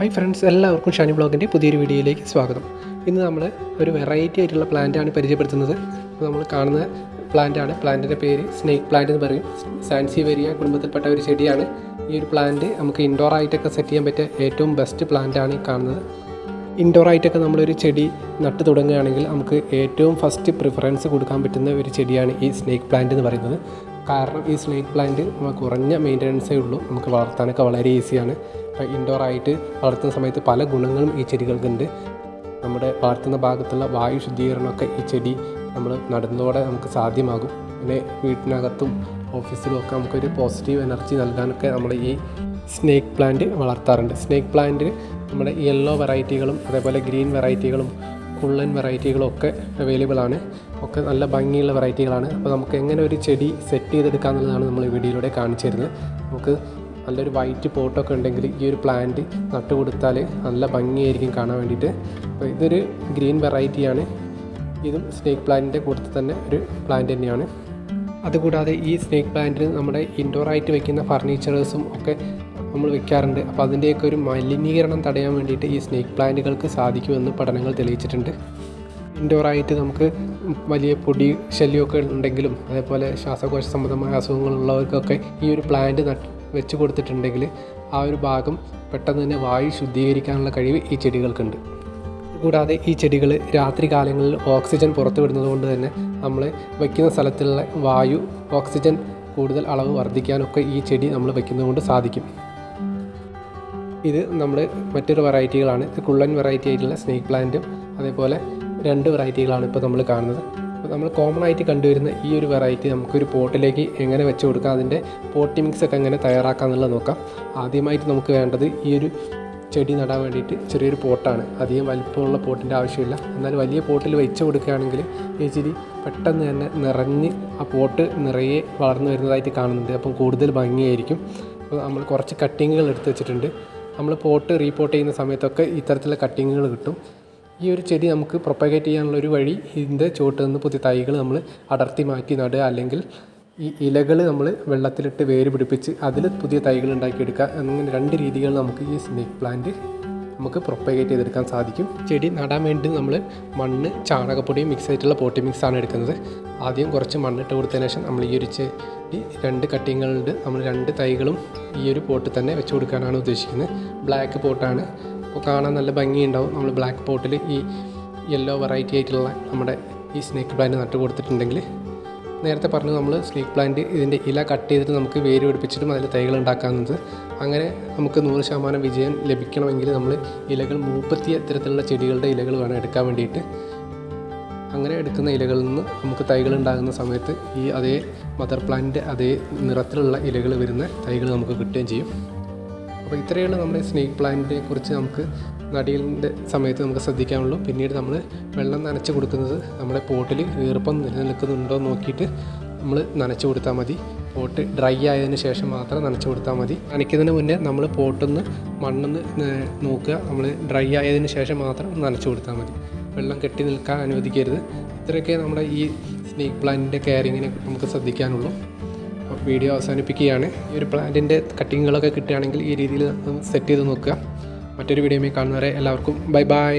Hi friends എല്ലാവർക്കും ഷാനി ബ്ലോഗിന്റെ പുതിയൊരു വീഡിയോയിലേക്ക് സ്വാഗതം. ഇന്ന് നമ്മൾ ഒരു വെറൈറ്റി ആയിട്ടുള്ള പ്ലാന്റാണ് പരിചയപ്പെടുത്തുന്നത്. അപ്പോൾ നമ്മൾ കാണുന്ന പ്ലാന്റാണ് പ്ലാന്റിന്റെ പേര് സ്നേക്ക് പ്ലാന്റ് എന്ന് പറയും. സാൻസിവേരിയ കുടുംബത്തിൽപ്പെട്ട ഒരു ചെടിയാണ്. ഈ ഒരു പ്ലാന്റ് നമുക്ക് ഇൻഡോർ ആയിട്ടൊക്കെ സെറ്റ് ചെയ്യാൻ പറ്റിയ ഏറ്റവും ബെസ്റ്റ് പ്ലാന്റാണ് ഈ കാണുന്നത്. ഇൻഡോർ ആയിട്ടൊക്കെ നമ്മളൊരു ചെടി നട്ട് തുടങ്ങുകയാണെങ്കിൽ നമുക്ക് ഏറ്റവും ഫസ്റ്റ് പ്രിഫറൻസ് കൊടുക്കാൻ പറ്റുന്ന ഒരു ചെടിയാണ് ഈ സ്നേക്ക് പ്ലാന്റ് എന്ന് പറയുന്നത്. കാരണം ഈ സ്നേക്ക് പ്ലാന്റ് കുറഞ്ഞ മെയിന്റനൻസേ ഉള്ളൂ. നമുക്ക് വളർത്താനൊക്കെ വളരെ ഈസിയാണ് ഇപ്പോൾ ഇൻഡോർ ആയിട്ട് വളർത്തുന്ന സമയത്ത് പല ഗുണങ്ങളും ഈ ചെടികൾക്കുണ്ട്. നമ്മുടെ വളർത്തുന്ന ഭാഗത്തുള്ള വായു ശുദ്ധീകരണമൊക്കെ ഈ ചെടി നമ്മൾ നടുന്നതോടെ നമുക്ക് സാധ്യമാകും. പിന്നെ വീട്ടിനകത്തും ഓഫീസിലും ഒക്കെ നമുക്കൊരു പോസിറ്റീവ് എനർജി നൽകാനൊക്കെ നമ്മൾ ഈ സ്നേക്ക് പ്ലാന്റ് വളർത്താറുണ്ട്. സ്നേക്ക് പ്ലാന്റ് നമ്മുടെ യെല്ലോ വെറൈറ്റികളും അതേപോലെ ഗ്രീൻ വെറൈറ്റികളും കുള്ളൻ വെറൈറ്റികളും ഒക്കെ അവൈലബിൾ ആണ്. ഒക്കെ നല്ല ഭംഗിയുള്ള വെറൈറ്റികളാണ് അപ്പോൾ നമുക്ക് എങ്ങനെ ഒരു ചെടി സെറ്റ് ചെയ്തെടുക്കുക എന്നുള്ളതാണ് നമ്മൾ വീഡിയോയിലൂടെ കാണിച്ചു തരുന്നത്. നമുക്ക് നല്ലൊരു വൈറ്റ് പോട്ടൊക്കെ ഉണ്ടെങ്കിൽ ഈ ഒരു പ്ലാന്റ് നട്ട് കൊടുത്താൽ നല്ല ഭംഗിയായിരിക്കും കാണാൻ വേണ്ടിയിട്ട്. അപ്പോൾ ഇതൊരു ഗ്രീൻ വെറൈറ്റിയാണ് ഇതും സ്നേക്ക് പ്ലാന്റിന്റെ കൂട്ടത്തിൽ തന്നെ ഒരു പ്ലാന്റ് തന്നെയാണ്. അതുകൂടാതെ ഈ സ്നേക്ക് പ്ലാന്റിന് നമ്മുടെ ഇൻഡോർ ആയിട്ട് വെക്കുന്ന ഫർണിച്ചേഴ്സും ഒക്കെ നമ്മൾ വെക്കാറുണ്ട്. അപ്പോൾ അതിന്റെയൊക്കെ ഒരു മലിനീകരണം തടയാൻ വേണ്ടിയിട്ട് ഈ സ്നേക്ക് പ്ലാന്റുകൾക്ക് സാധിക്കുമെന്ന് പഠനങ്ങൾ തെളിയിച്ചിട്ടുണ്ട്. ഇൻഡോർ ആയിട്ട് നമുക്ക് വലിയ പൊടി ശല്യമൊക്കെ ഉണ്ടെങ്കിലും അതേപോലെ ശ്വാസകോശ സംബന്ധമായ അസുഖങ്ങളുള്ളവർക്കൊക്കെ ഈ ഒരു പ്ലാന്റ് വെച്ച് കൊടുത്തിട്ടുണ്ടെങ്കിൽ ആ ഒരു ഭാഗം പെട്ടെന്ന് തന്നെ വായു ശുദ്ധീകരിക്കാനുള്ള കഴിവ് ഈ ചെടികൾക്കുണ്ട്. കൂടാതെ ഈ ചെടികൾ രാത്രി കാലങ്ങളിൽ ഓക്സിജൻ പുറത്തു വിടുന്നത് കൊണ്ട് തന്നെ നമ്മൾ വയ്ക്കുന്ന സ്ഥലത്തുള്ള വായു ഓക്സിജൻ കൂടുതൽ അളവ് വർദ്ധിക്കാനൊക്കെ ഈ ചെടി നമ്മൾ വയ്ക്കുന്നത് കൊണ്ട് സാധിക്കും. ഇത് നമ്മൾ മറ്റൊരു വെറൈറ്റികളാണ്. കുള്ളൻ വെറൈറ്റി ആയിട്ടുള്ള സ്നേക്ക് പ്ലാന്റും അതേപോലെ രണ്ട് വെറൈറ്റികളാണ് ഇപ്പോൾ നമ്മൾ കാണുന്നത്. അപ്പോൾ നമ്മൾ കോമൺ ആയിട്ട് കണ്ടുവരുന്ന ഈ ഒരു വെറൈറ്റി നമുക്കൊരു പോട്ടിലേക്ക് എങ്ങനെ വെച്ച് കൊടുക്കാം അതിന്റെ പോട്ടി മിക്സ് ഒക്കെ എങ്ങനെ തയ്യാറാക്കാം എന്നുള്ളത് നോക്കാം. ആദ്യമായിട്ട് നമുക്ക് വേണ്ടത് ഈ ഒരു ചെടി നടാൻ വേണ്ടിയിട്ട് ചെറിയൊരു പോട്ടാണ്. അധികം വലിപ്പമുള്ള പോട്ടിന്റെ ആവശ്യമില്ല. എന്നാൽ വലിയ പോട്ടിൽ വെച്ച് കൊടുക്കുകയാണെങ്കിൽ ഈ ചെടി പെട്ടെന്ന് തന്നെ നിറഞ്ഞ് ആ പോട്ട് നിറയെ വളർന്നു വരുന്നതായിട്ട് കാണുന്നുണ്ട്. അപ്പം കൂടുതൽ ഭംഗിയായിരിക്കും. അപ്പോൾ നമ്മൾ കുറച്ച് കട്ടിങ്ങുകൾ എടുത്ത് വെച്ചിട്ടുണ്ട്. നമ്മൾ പോട്ട് റീപോട്ട് ചെയ്യുന്ന സമയത്തൊക്കെ ഇത്തരത്തിലുള്ള കട്ടിങ്ങുകൾ കിട്ടും. ഈ ഒരു ചെടി നമുക്ക് പ്രൊപ്പഗേറ്റ് ചെയ്യാനുള്ള ഒരു വഴി ഇതിന്റെ ചുവട്ടിൽ നിന്ന് പുതിയ തൈകൾ നമ്മൾ അടർത്തി മാറ്റി നടുക അല്ലെങ്കിൽ ഈ ഇലകൾ നമ്മൾ വെള്ളത്തിലിട്ട് വേര് പിടിപ്പിച്ച് അതിൽ പുതിയ തൈകൾ ഉണ്ടാക്കിയെടുക്കുക അങ്ങനെ രണ്ട് രീതികൾ നമുക്ക് ഈ സ്നേക്ക് പ്ലാന്റ് നമുക്ക് പ്രൊപ്പഗേറ്റ് ചെയ്തെടുക്കാൻ സാധിക്കും. ചെടി നടാൻ വേണ്ടി നമ്മൾ മണ്ണ് ചാണകപ്പൊടിയും മിക്സ് ആയിട്ടുള്ള പോട്ടി മിക്സ് ആണ് എടുക്കുന്നത്. ആദ്യം കുറച്ച് മണ്ണിട്ട് കൊടുത്തതിന് ശേഷം നമ്മൾ ഈ ഒരു ചെടി രണ്ട് കട്ടിങ്ങുകളുണ്ട് നമ്മൾ രണ്ട് തൈകളും ഈ ഒരു പോട്ടിൽ തന്നെ വെച്ച് കൊടുക്കാനാണ് ഉദ്ദേശിക്കുന്നത്. ബ്ലാക്ക് പോട്ടാണ് അപ്പോൾ കാണാൻ നല്ല ഭംഗിയുണ്ടാവും. നമ്മൾ ബ്ലാക്ക് പോട്ടിൽ ഈ യെല്ലോ വെറൈറ്റി ആയിട്ടുള്ള നമ്മുടെ ഈ സ്നേക്ക് പ്ലാന്റ് നട്ട് കൊടുത്തിട്ടുണ്ടെങ്കിൽ നേരത്തെ പറഞ്ഞു നമ്മൾ സ്നേക്ക് പ്ലാന്റ് ഇതിന്റെ ഇല കട്ട് ചെയ്തിട്ട് നമുക്ക് വേര് പിടിപ്പിച്ചിട്ടും അതിൽ തൈകൾ ഉണ്ടാക്കാവുന്നത്. അങ്ങനെ നമുക്ക് നൂറ് ശതമാനം വിജയം ലഭിക്കണമെങ്കിൽ നമ്മൾ ഇലകൾ മൂപ്പത്തിയ തരത്തിലുള്ള ചെടികളുടെ ഇലകൾ വേണം എടുക്കാൻ വേണ്ടിയിട്ട്. അങ്ങനെ എടുക്കുന്ന ഇലകളിൽ നിന്ന് നമുക്ക് തൈകൾ ഉണ്ടാകുന്ന സമയത്ത് ഈ അതേ മദർ പ്ലാന്റിന്റെ അതേ നിറത്തിലുള്ള ഇലകൾ വരുന്ന തൈകൾ നമുക്ക് കിട്ടുകയും ചെയ്യും. അപ്പോൾ ഇത്രയാണ് നമ്മുടെ സ്നേക്ക് പ്ലാന്റിനെ കുറിച്ച് നമുക്ക് നടിയലിന്റെ സമയത്ത് നമുക്ക് ശ്രദ്ധിക്കാനുള്ളൂ. പിന്നീട് നമ്മൾ വെള്ളം നനച്ച് കൊടുക്കുന്നത് നമ്മുടെ പോട്ടിൽ ഈർപ്പം നിലനിൽക്കുന്നുണ്ടോ നോക്കിയിട്ട് നമ്മൾ നനച്ച് കൊടുത്താൽ മതി. പോട്ട് ഡ്രൈ ആയതിനു ശേഷം മാത്രം നനച്ച് കൊടുത്താൽ മതി. നനയ്ക്കുന്നതിന് മുന്നേ നമ്മൾ പോട്ടൊന്ന് മണ്ണൊന്ന് നോക്കുക. നമ്മൾ ഡ്രൈ ആയതിനു ശേഷം മാത്രം നനച്ച് കൊടുത്താൽ മതി. വെള്ളം കെട്ടി നിൽക്കാൻ അനുവദിക്കരുത്. ഇത്രയൊക്കെ നമ്മുടെ ഈ സ്നേക്ക് പ്ലാന്റിന്റെ കെയറിങ്ങിനെ നമുക്ക് ശ്രദ്ധിക്കാനുള്ളൂ. വീഡിയോ അവസാനിപ്പിക്കുകയാണ്. ഈ ഒരു പ്ലാന്റിന്റെ കട്ടിങ്ങുകളൊക്കെ കിട്ടുകയാണെങ്കിൽ ഈ രീതിയിൽ സെറ്റ് ചെയ്ത് നോക്കുക. മറ്റൊരു വീഡിയോയിൽ കാണുന്നവരെ എല്ലാവർക്കും ബൈ ബൈ.